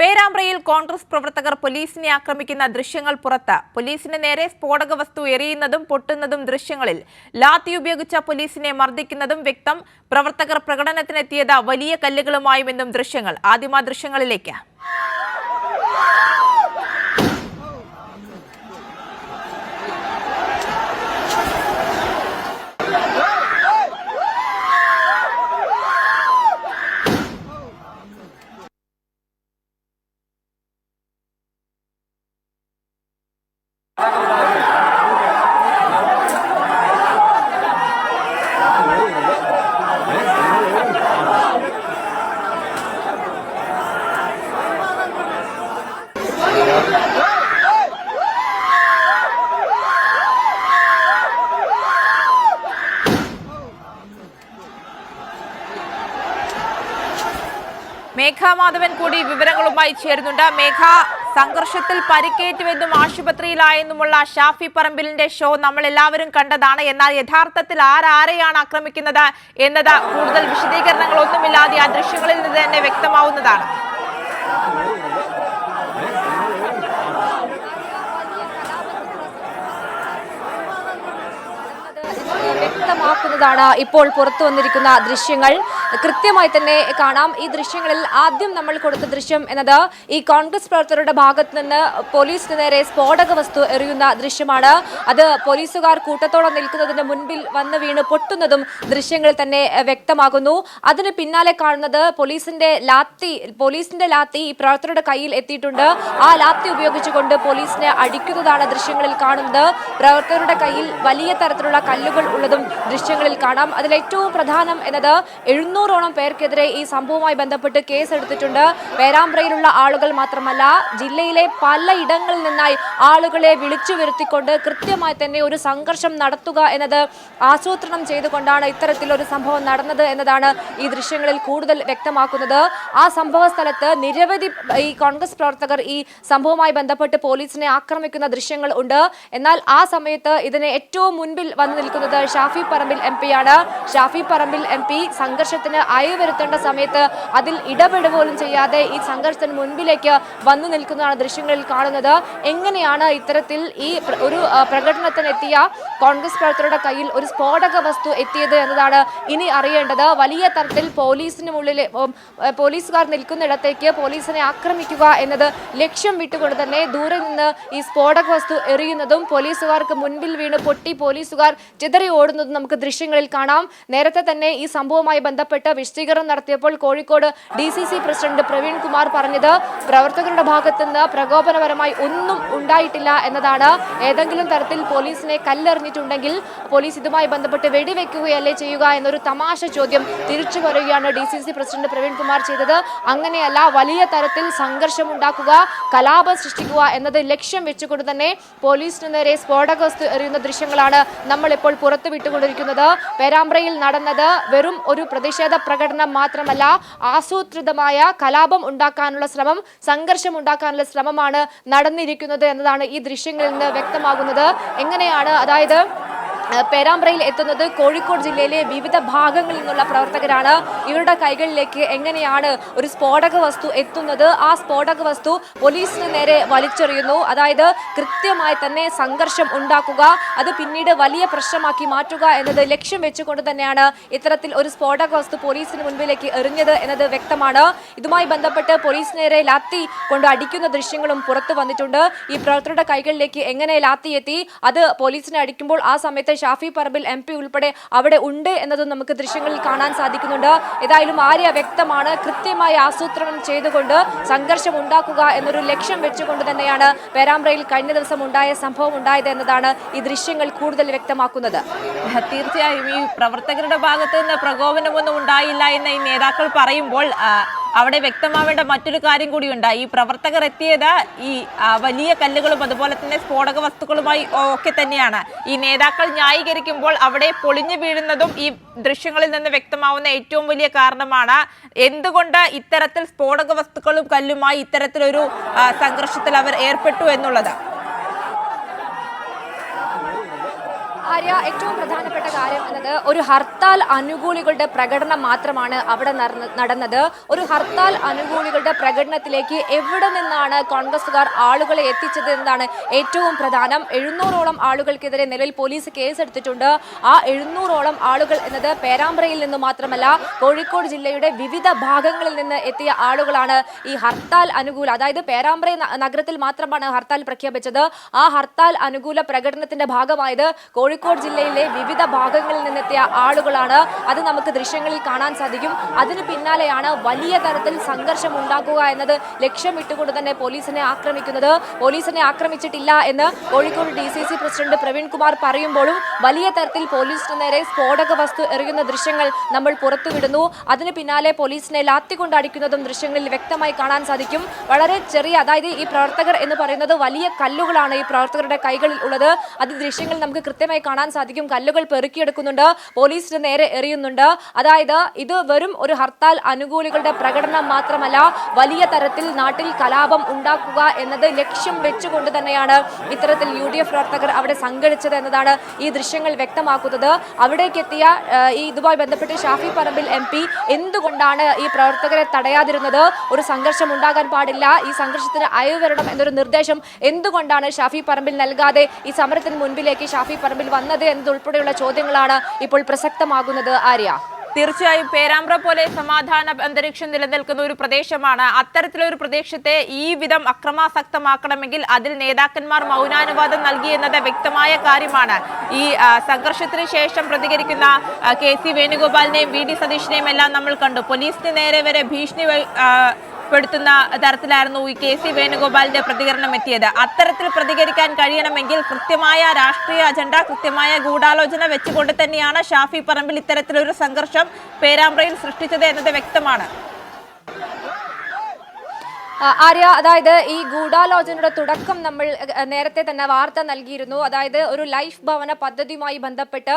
പേരാമ്പ്രയിൽ കോൺഗ്രസ് പ്രവർത്തകർ പോലീസിനെ ആക്രമിക്കുന്ന ദൃശ്യങ്ങൾ പുറത്ത്. പോലീസിന് നേരെ സ്ഫോടക വസ്തു എറിയുന്നതും പൊട്ടുന്നതും ദൃശ്യങ്ങളിൽ. ലാത്തി ഉപയോഗിച്ച പോലീസിനെ മർദ്ദിക്കുന്നതും വ്യക്തം. പ്രവർത്തകർ പ്രകടനത്തിനെത്തിയത് വലിയ കല്ലുകളുമായുമെന്നും ദൃശ്യങ്ങൾ. ആദ്യമാ ദൃശ്യങ്ങളിലേക്ക്. മേഘ മാധവൻ കൂടി വിവരങ്ങളുമായി ചേരുന്നുണ്ട്. മേഘ സംഘർഷത്തിൽ പരിക്കേറ്റുവെന്നും ആശുപത്രിയിലായെന്നുമുള്ള ഷാഫി പറമ്പിലിന്റെ ഷോ നമ്മൾ എല്ലാവരും കണ്ടതാണ്. എന്നാൽ യഥാർത്ഥത്തിൽ ആരാരെയാണ് ആക്രമിക്കുന്നത് എന്നത് കൂടുതൽ വിശദീകരണങ്ങളൊന്നുമില്ലാതെ ആ ദൃശ്യങ്ങളിൽ നിന്ന് തന്നെ വ്യക്തമാവുന്നതാണ്. വ്യക്തമാക്കുന്നതാണ് ഇപ്പോൾ പുറത്തു വന്നിരിക്കുന്ന ദൃശ്യങ്ങൾ. കൃത്യമായി തന്നെ കാണാം. ഈ ദൃശ്യങ്ങളിൽ ആദ്യം നമ്മൾ കൊടുത്ത ദൃശ്യം എന്നത് ഈ കോൺഗ്രസ് പ്രവർത്തകരുടെ ഭാഗത്ത് നിന്ന് പോലീസിന് നേരെ സ്ഫോടക വസ്തു എറിയുന്ന ദൃശ്യമാണ്. അത് പോലീസുകാർ കൂട്ടത്തോടെ നിൽക്കുന്നതിന് മുൻപിൽ വന്ന് വീണ് പൊട്ടുന്നതും ദൃശ്യങ്ങളിൽ തന്നെ വ്യക്തമാകുന്നു. അതിന് പിന്നാലെ കാണുന്നത് പോലീസിന്റെ ലാത്തി പോലീസിന്റെ ലാത്തി ഈ പ്രവർത്തകരുടെ കയ്യിൽ എത്തിയിട്ടുണ്ട്. ആ ലാത്തി ഉപയോഗിച്ചുകൊണ്ട് പോലീസിനെ അടിക്കുന്നതാണ് ദൃശ്യങ്ങളിൽ കാണുന്നത്. പ്രവർത്തകരുടെ കയ്യിൽ വലിയ തരത്തിലുള്ള കല്ലുകൾ ഉള്ളതും ദൃശ്യങ്ങളിൽ കാണാം. അതിൽ ഏറ്റവും പ്രധാനം എന്നത് എഴുന്നൂറോളം പേർക്കെതിരെ ഈ സംഭവവുമായി ബന്ധപ്പെട്ട് കേസെടുത്തിട്ടുണ്ട്. പേരാമ്പ്രയിലുള്ള ആളുകൾ മാത്രമല്ല ജില്ലയിലെ പലയിടങ്ങളിൽ നിന്നായി ആളുകളെ വിളിച്ചു വരുത്തിക്കൊണ്ട് കൃത്യമായി തന്നെ ഒരു സംഘർഷം നടത്തുക എന്നത് ആസൂത്രണം ചെയ്തുകൊണ്ടാണ് ഇത്തരത്തിലൊരു സംഭവം നടന്നത് എന്നതാണ് ഈ ദൃശ്യങ്ങളിൽ കൂടുതൽ വ്യക്തമാക്കുന്നത്. ആ സംഭവ സ്ഥലത്ത് നിരവധി ഈ കോൺഗ്രസ് പ്രവർത്തകർ ഈ സംഭവവുമായി ബന്ധപ്പെട്ട് പോലീസിനെ ആക്രമിക്കുന്ന ദൃശ്യങ്ങൾ ഉണ്ട്. എന്നാൽ ആ സമയത്ത് ഇതിന് ഏറ്റവും മുൻപിൽ വന്നു നിൽക്കുന്നത് ഷാഫി പറമ്പിൽ എം. ആണ്. ഷാഫി പറമ്പിൽ എം പി സംഘർഷത്തിന് അയവ് വരുത്തേണ്ട സമയത്ത് അതിൽ ഇടപെടു പോലും ചെയ്യാതെ ഈ സംഘർഷത്തിന് മുൻപിലേക്ക് വന്നു നിൽക്കുന്നതാണ് ദൃശ്യങ്ങളിൽ കാണുന്നത്. എങ്ങനെയാണ് ഇത്തരത്തിൽ ഈ ഒരു പ്രകടനത്തിനെത്തിയ കോൺഗ്രസ് പ്രവർത്തകരുടെ കയ്യിൽ ഒരു സ്ഫോടക വസ്തു എത്തിയത് എന്നതാണ് ഇനി അറിയേണ്ടത്. വലിയ തരത്തിൽ പോലീസിന് മുള്ളിൽ ഉം, ഏ, പോലീസുകാർ നിൽക്കുന്നിടത്തേക്ക് പോലീസിനെ ആക്രമിക്കുക എന്നത് ലക്ഷ്യം വിട്ടുകൊണ്ട് തന്നെ ദൂരെ നിന്ന് ഈ സ്ഫോടക വസ്തു എറിയുന്നതും പോലീസുകാർക്ക് മുൻപിൽ വീണ് പൊട്ടി പോലീസുകാർ ചിതറി ഓടുന്നതും നമുക്ക് ദൃശ്യങ്ങളിൽ കാണാം. നേരത്തെ തന്നെ ഈ സംഭവവുമായി ബന്ധപ്പെട്ട് വിശദീകരണം നടത്തിയപ്പോൾ കോഴിക്കോട് ഡി പ്രസിഡന്റ് പ്രവീൺ കുമാർ പറഞ്ഞത് പ്രവർത്തകരുടെ ഭാഗത്തു നിന്ന് പ്രകോപനപരമായി ഒന്നും ഉണ്ടായിട്ടില്ല എന്നതാണ്. ഏതെങ്കിലും തരത്തിൽ പോലീസിനെ കല്ലെറിഞ്ഞിട്ടുണ്ടെങ്കിൽ പോലീസ് ഇതുമായി ബന്ധപ്പെട്ട് വെടിവെക്കുകയല്ലേ ചെയ്യുക എന്നൊരു തമാശ ചോദ്യം തിരിച്ചു വരികയാണ് D C C president Praveen Kumar ചെയ്തത്. അങ്ങനെയല്ല വലിയ തരത്തിൽ സംഘർഷമുണ്ടാക്കുക കലാപം സൃഷ്ടിക്കുക എന്നത് ലക്ഷ്യം വെച്ചുകൊണ്ട് തന്നെ പോലീസിന് നേരെ സ്ഫോടക വസ്തു എറിയുന്ന ദൃശ്യങ്ങളാണ് നമ്മളിപ്പോൾ പുറത്തു വിട്ടുകൊണ്ടിരിക്കുന്നത് പേരാമ്പ്രയിൽ നടന്നത് വെറും ഒരു പ്രതിഷേധ പ്രകടനം മാത്രമല്ല ആസൂത്രിതമായ കലാപം ഉണ്ടാക്കാനുള്ള ശ്രമം സംഘർഷം ഉണ്ടാക്കാനുള്ള ശ്രമമാണ് നടന്നിരിക്കുന്നത് എന്നതാണ് ഈ ദൃശ്യങ്ങളിൽ നിന്ന് വ്യക്തമാകുന്നത്. എങ്ങനെയാണ് അതായത് പേരാമ്പ്രയിൽ എത്തുന്നത് കോഴിക്കോട് ജില്ലയിലെ വിവിധ ഭാഗങ്ങളിൽ നിന്നുള്ള പ്രവർത്തകരാണ്. ഇവരുടെ കൈകളിലേക്ക് എങ്ങനെയാണ് ഒരു സ്ഫോടക വസ്തു എത്തുന്നത്? ആ സ്ഫോടക വസ്തു പോലീസിന് നേരെ വലിച്ചെറിയുന്നു. അതായത് കൃത്യമായി തന്നെ സംഘർഷം ഉണ്ടാക്കുക അത് പിന്നീട് വലിയ പ്രശ്നമാക്കി മാറ്റുക എന്നത് ലക്ഷ്യം വെച്ചുകൊണ്ട് തന്നെയാണ് ഇത്തരത്തിൽ ഒരു സ്ഫോടക വസ്തു പോലീസിന് മുൻപിലേക്ക് എറിഞ്ഞത് എന്നത് വ്യക്തമാണ്. ഇതുമായി ബന്ധപ്പെട്ട് പോലീസ് നേരെ ലാത്തി കൊണ്ട് അടിക്കുന്ന ദൃശ്യങ്ങളും പുറത്തു വന്നിട്ടുണ്ട്. ഈ പ്രവർത്തകരുടെ കൈകളിലേക്ക് എങ്ങനെ ലാത്തി എത്തി? അത് പോലീസിനെ അടിക്കുമ്പോൾ ആ സമയത്ത് ഷാഫി പറമ്പിൽ എം ഉൾപ്പെടെ അവിടെ ഉണ്ട് എന്നതും നമുക്ക് ദൃശ്യങ്ങളിൽ കാണാൻ സാധിക്കുന്നുണ്ട്. ഏതായാലും ആര്യ വ്യക്തമാണ് കൃത്യമായി ആസൂത്രണം ചെയ്തുകൊണ്ട് സംഘർഷം ഉണ്ടാക്കുക എന്നൊരു ലക്ഷ്യം വെച്ചുകൊണ്ട് തന്നെയാണ് പേരാമ്പ്രയിൽ കഴിഞ്ഞ ദിവസം ഉണ്ടായ സംഭവം ഉണ്ടായത് എന്നതാണ് ഈ ദൃശ്യങ്ങൾ കൂടുതൽ വ്യക്തമാക്കുന്നത്. തീർച്ചയായും ഈ പ്രവർത്തകരുടെ ഭാഗത്ത് നിന്ന് പ്രകോപനമൊന്നും ഉണ്ടായില്ല എന്ന് ഈ നേതാക്കൾ പറയുമ്പോൾ അവിടെ വ്യക്തമാവേണ്ട മറ്റൊരു കാര്യം കൂടിയുണ്ട്. ഈ പ്രവർത്തകർ എത്തിയത് ഈ വലിയ കല്ലുകളും അതുപോലെ തന്നെ സ്ഫോടക വസ്തുക്കളുമായി ഒക്കെ തന്നെയാണ്. ഈ നേതാക്കൾ ന്യായീകരിക്കുമ്പോൾ അവിടെ പൊളിഞ്ഞു വീഴുന്നതും ഈ ദൃശ്യങ്ങളിൽ നിന്ന് വ്യക്തമാവുന്ന ഏറ്റവും വലിയ കാരണമാണ്. എന്തുകൊണ്ട് ഇത്തരത്തിൽ സ്ഫോടക വസ്തുക്കളും കല്ലുമായി ഇത്തരത്തിലൊരു സംഘർഷത്തിൽ അവർ ഏർപ്പെട്ടു എന്നുള്ളത് ആ ആര്യ ഏറ്റവും പ്രധാനപ്പെട്ട കാര്യം എന്നത് ഒരു ഹർത്താൽ അനുകൂലികളുടെ പ്രകടനം മാത്രമാണ് അവിടെ നടന്ന- നടന്നത്. ഒരു ഹർത്താൽ അനുകൂലികളുടെ പ്രകടനത്തിലേക്ക് എവിടെ നിന്നാണ് കോൺഗ്രസുകാർ ആളുകളെ എത്തിച്ചത് എന്നതാണ് ഏറ്റവും പ്രധാനം. എഴുന്നൂറോളം ആളുകൾക്കെതിരെ നിലവിൽ പോലീസ് കേസെടുത്തിട്ടുണ്ട്. ആ എഴുന്നൂറോളം ആളുകൾ എന്നത് പേരാമ്പ്രയിൽ നിന്ന് മാത്രമല്ല കോഴിക്കോട് ജില്ലയുടെ വിവിധ ഭാഗങ്ങളിൽ നിന്ന് എത്തിയ ആളുകളാണ് ഈ ഹർത്താൽ അനുകൂല അതായത് പേരാമ്പ്ര നഗരത്തിൽ മാത്രമാണ് ഹർത്താൽ പ്രഖ്യാപിച്ചത്. ആ ഹർത്താൽ അനുകൂല പ്രകടനത്തിന്റെ ഭാഗമായത് കോഴിക്കോട് ജില്ലയിലെ വിവിധ ഭാഗങ്ങളിൽ നിന്നെത്തിയ ആളുകളാണ് അത് നമുക്ക് ദൃശ്യങ്ങളിൽ കാണാൻ സാധിക്കും. അതിന് പിന്നാലെയാണ് വലിയ തരത്തിൽ സംഘർഷം ഉണ്ടാക്കുക എന്നത് ലക്ഷ്യമിട്ടുകൊണ്ട് തന്നെ പോലീസിനെ ആക്രമിക്കുന്നത്. പോലീസിനെ ആക്രമിച്ചിട്ടില്ല എന്ന് Kozhikode D C C president Praveen Kumar പറയുമ്പോഴും വലിയ തരത്തിൽ പോലീസിന് നേരെ സ്ഫോടക വസ്തു എറിയുന്ന ദൃശ്യങ്ങൾ നമ്മൾ പുറത്തുവിടുന്നു. അതിന് പിന്നാലെ പോലീസിനെ ലാത്തിക്കൊണ്ടടിക്കുന്നതും ദൃശ്യങ്ങളിൽ വ്യക്തമായി കാണാൻ സാധിക്കും. വളരെ ചെറിയ അതായത് ഈ പ്രവർത്തകർ എന്ന് പറയുന്നത് വലിയ കല്ലുകളാണ് ഈ പ്രവർത്തകരുടെ കൈകളിൽ ഉള്ളത്. അത് ദൃശ്യങ്ങൾ നമുക്ക് കൃത്യമായി കാണാൻ സാധിക്കും. കല്ലുകൾ പെറുക്കിയെടുക്കുന്നുണ്ട്. പോലീസിന് നേരെ എറിയുന്നുണ്ട്. അതായത് ഇത് വെറും ഒരു ഹർത്താൽ അനുകൂലികളുടെ പ്രകടനം മാത്രമല്ല വലിയ തരത്തിൽ നാട്ടിൽ കലാപം ഉണ്ടാക്കുക എന്നത് ലക്ഷ്യം വെച്ചുകൊണ്ട് തന്നെയാണ് ഇത്തരത്തിൽ യു ഡി എഫ് പ്രവർത്തകർ അവിടെ സംഘടിച്ചത് എന്നതാണ് ഈ ദൃശ്യങ്ങൾ വ്യക്തമാക്കുന്നത്. അവിടേക്ക് എത്തിയ ഈ ഇതുമായി ബന്ധപ്പെട്ട് ഷാഫി പറമ്പിൽ എം പി എന്തുകൊണ്ടാണ് ഈ പ്രവർത്തകരെ തടയാതിരുന്നത്? ഒരു സംഘർഷം ഉണ്ടാകാൻ പാടില്ല. ഈ സംഘർഷത്തിന് അയവ് വരണം എന്നൊരു നിർദ്ദേശം എന്തുകൊണ്ടാണ് ഷാഫി പറമ്പിൽ നൽകാതെ ഈ സമരത്തിന് മുൻപിലേക്ക് ഷാഫി പറമ്പിൽ വന്നത്? എന്നതുൾപ്പെടെയുള്ള ചോദ്യങ്ങളാണ് ഇപ്പോൾ പ്രസക്തമാകുന്നത്. ആര്യ? തീർച്ചയായും പേരാമ്പ്ര പോലെ സമാധാന അന്തരീക്ഷം നിലനിൽക്കുന്ന ഒരു പ്രദേശമാണ്. അത്തരത്തിലൊരു പ്രദേശത്തെ ഈ വിധം അക്രമാസക്തമാക്കണമെങ്കിൽ അതിൽ നേതാക്കന്മാർ മൗനാനുവാദം നൽകി എന്നത് വ്യക്തമായ കാര്യമാണ്. ഈ സംഘർഷത്തിന് ശേഷം പ്രതികരിക്കുന്ന കെ സി വേണുഗോപാലിനെയും വി ഡി സതീഷിനെയും എല്ലാം നമ്മൾ കണ്ടു. പോലീസിന് നേരെ വരെ ഭീഷണി പെടുത്തുന്ന തരത്തിലായിരുന്നു ഈ കെ സി വേണുഗോപാലിന്റെ പ്രതികരണം എത്തിയത്. അത്തരത്തിൽ പ്രതികരിക്കാൻ കഴിയണമെങ്കിൽ കൃത്യമായ രാഷ്ട്രീയ അജണ്ട കൃത്യമായ ഗൂഢാലോചന വെച്ചുകൊണ്ട് തന്നെയാണ് ഷാഫി പറമ്പിൽ ഇത്തരത്തിലൊരു സംഘർഷം പേരാമ്പ്രയിൽ സൃഷ്ടിച്ചത് എന്നത് വ്യക്തമാണ്. ആര്യ അതായത് ഈ ഗൂഢാലോചനയുടെ തുടക്കം നമ്മൾ നേരത്തെ തന്നെ വാർത്ത നൽകിയിരുന്നു. അതായത് ഒരു ലൈഫ് ഭവന പദ്ധതിയുമായി ബന്ധപ്പെട്ട്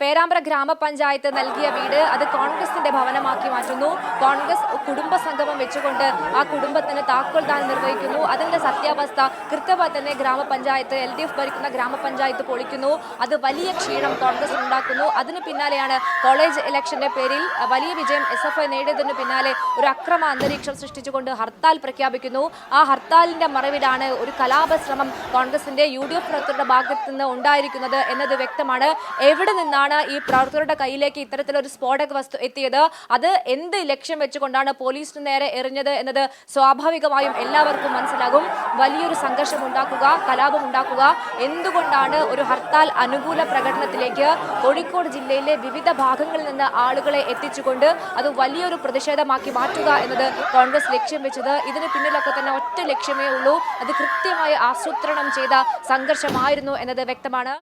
പേരാമ്പ്ര ഗ്രാമപഞ്ചായത്ത് നൽകിയ വീട് അത് കോൺഗ്രസിന്റെ ഭവനമാക്കി മാറ്റുന്നു. കോൺഗ്രസ് കുടുംബ സംഗമം വെച്ചുകൊണ്ട് ആ കുടുംബത്തിന് താക്കോൽ ദാനം നിർവഹിക്കുന്നു. അതിന്റെ സത്യാവസ്ഥ കൃത്യമായി തന്നെ ഗ്രാമപഞ്ചായത്ത് എൽ ഡി എഫ് ഭരിക്കുന്ന ഗ്രാമപഞ്ചായത്ത് പൊളിക്കുന്നു. അത് വലിയ ക്ഷീണം കോൺഗ്രസ് ഉണ്ടാക്കുന്നു. അതിന് പിന്നാലെയാണ് കോളേജ് ഇലക്ഷന്റെ പേരിൽ വലിയ വിജയം എസ് എഫ് ഐ നേടിയതിന് പിന്നാലെ ഒരു അക്രമ അന്തരീക്ഷം സൃഷ്ടിച്ചുകൊണ്ട് ഹർത്താൽ പ്രഖ്യാപിക്കുന്നു. ആ ഹർത്താലിന്റെ മറവിലാണ് ഒരു കലാപശ്രമം കോൺഗ്രസിന്റെ യു ഡി എഫ് പ്രവർത്തകരുടെ നിന്ന് ഉണ്ടായിരിക്കുന്നത് എന്നത് വ്യക്തമാണ്. എവിടെ നിന്നാണ് ഈ പ്രവർത്തകരുടെ കയ്യിലേക്ക് ഇത്തരത്തിലൊരു സ്ഫോടക വസ്തു എത്തിയത്? അത് എന്ത് ലക്ഷ്യം വെച്ചുകൊണ്ടാണ് പോലീസിന് നേരെ എറിഞ്ഞത് എന്നത് സ്വാഭാവികമായും എല്ലാവർക്കും മനസ്സിലാകും. വലിയൊരു സംഘർഷം ഉണ്ടാക്കുക കലാപം ഉണ്ടാക്കുക എന്തുകൊണ്ടാണ് ഒരു ഹർത്താൽ അനുകൂല പ്രകടനത്തിലേക്ക് കോഴിക്കോട് ജില്ലയിലെ വിവിധ ഭാഗങ്ങളിൽ നിന്ന് ആളുകളെ എത്തിച്ചുകൊണ്ട് അത് വലിയൊരു പ്രതിഷേധമാക്കി മാറ്റുക എന്നത് കോൺഗ്രസ് ലക്ഷ്യം വെച്ചത്? ഇതിന് പിന്നിലൊക്കെ തന്നെ ഒറ്റ ലക്ഷ്യമേ ഉള്ളൂ. അത് കൃത്യമായി ആസൂത്രണം ചെയ്ത സംഘർഷമായിരുന്നു എന്നത് വ്യക്തമാണ്.